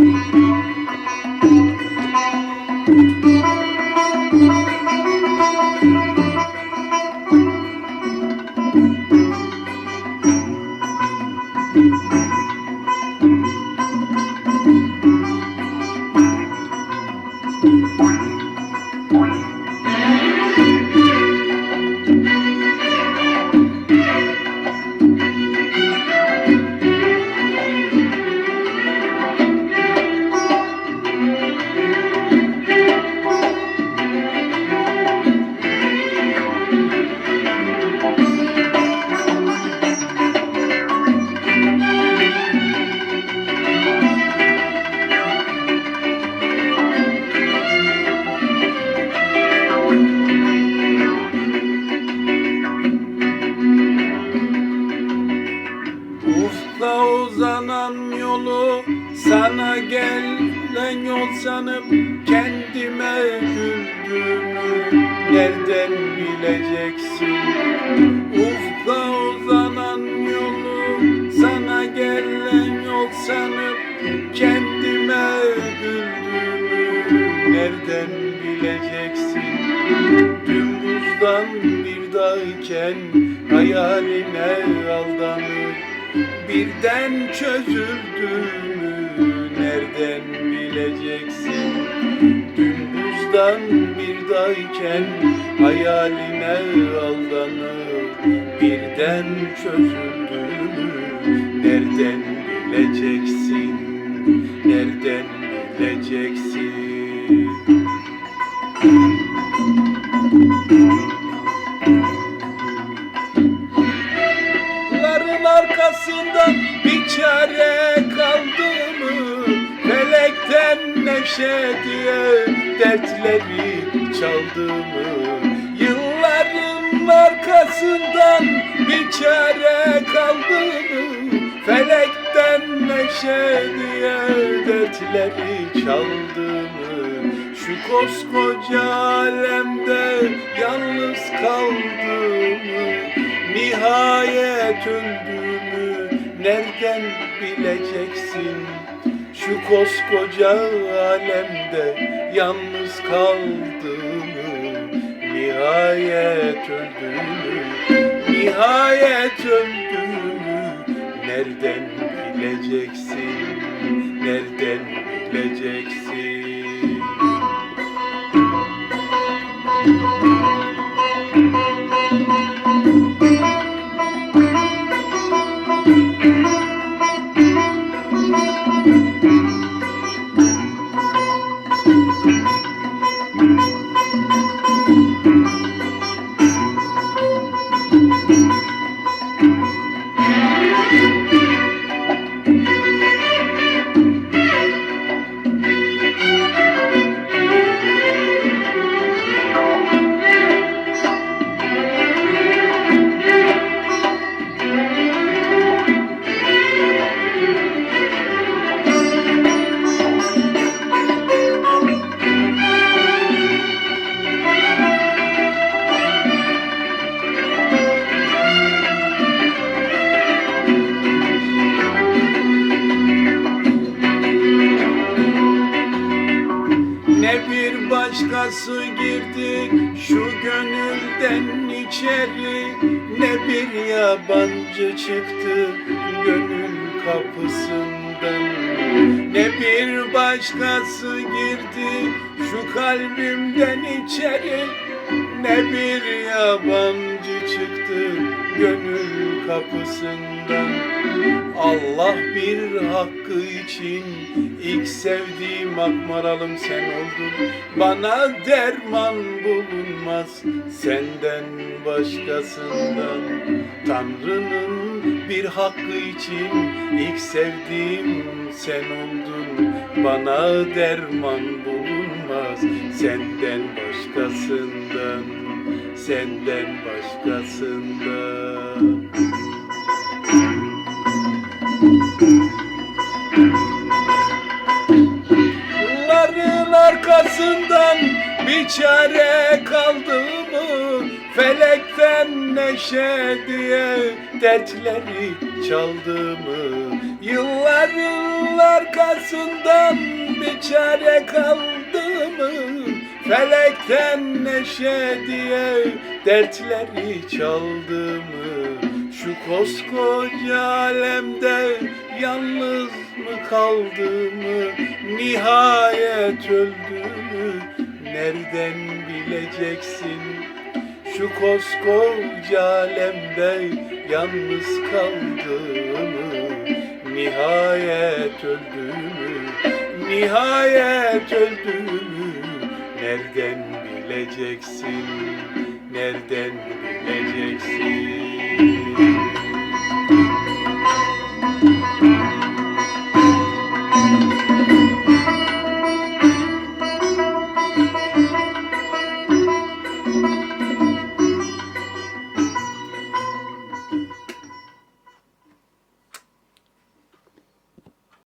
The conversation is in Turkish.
Ufka sana gelen yol sanıp kendime güldüğümü nereden bileceksin? Ufka uzanan yolu sana gelen yol sanıp kendime güldüğümü nereden bileceksin? Dün buzdan bir dağken hayaline aldanıp birden çözüldüğünü bir dağken hayaline aldanıp birden çözüldüğünü nereden bileceksin? Nereden bileceksin? Ların arkasından bir çare kaldı mı? Felekten neşe diye dertleri çaldı mı? Yılların arkasından bir çare kaldı mı? Felekten neşe diye dertleri çaldı mı? Şu koskoca alemde yalnız kaldığımı Nihayet öldüğümü nereden bileceksin? Şu koskoca alemde yalnız kaldığımı Nihayet öldüğümü Nihayet öldüğümü nereden bileceksin? Nereden bileceksin? Ne başkası girdi şu gönülden içeri? Ne bir yabancı çıktı gönül kapısından. Ne bir başkası girdi şu kalbimden içeri Ne bir yabancı çıktı gönül kapısından. Allah bir hakkı için ilk sevdiğim akmaralım sen oldun. Bana derman bulunmaz senden başkasından. Tanrı'nın bir hakkı için ilk sevdiğim sen oldun. Bana derman bulunmaz senden başkasından Senden başkasından Bunların arkasından bir çare kaldı mı? Felekten neşe diye dertleri çaldı mı? Yıllar yıllar arkasından bir çare kaldı? Felekten neşe diye dertleri çaldı mı? Şu koskoca alemde yalnız mı kaldı mı? Nihayet öldü mü? Nereden bileceksin? Şu koskoca alemde yalnız kaldı mı? Nihayet öldü mü? Nihayet öldü mü? Nereden bileceksin? Nereden bileceksin?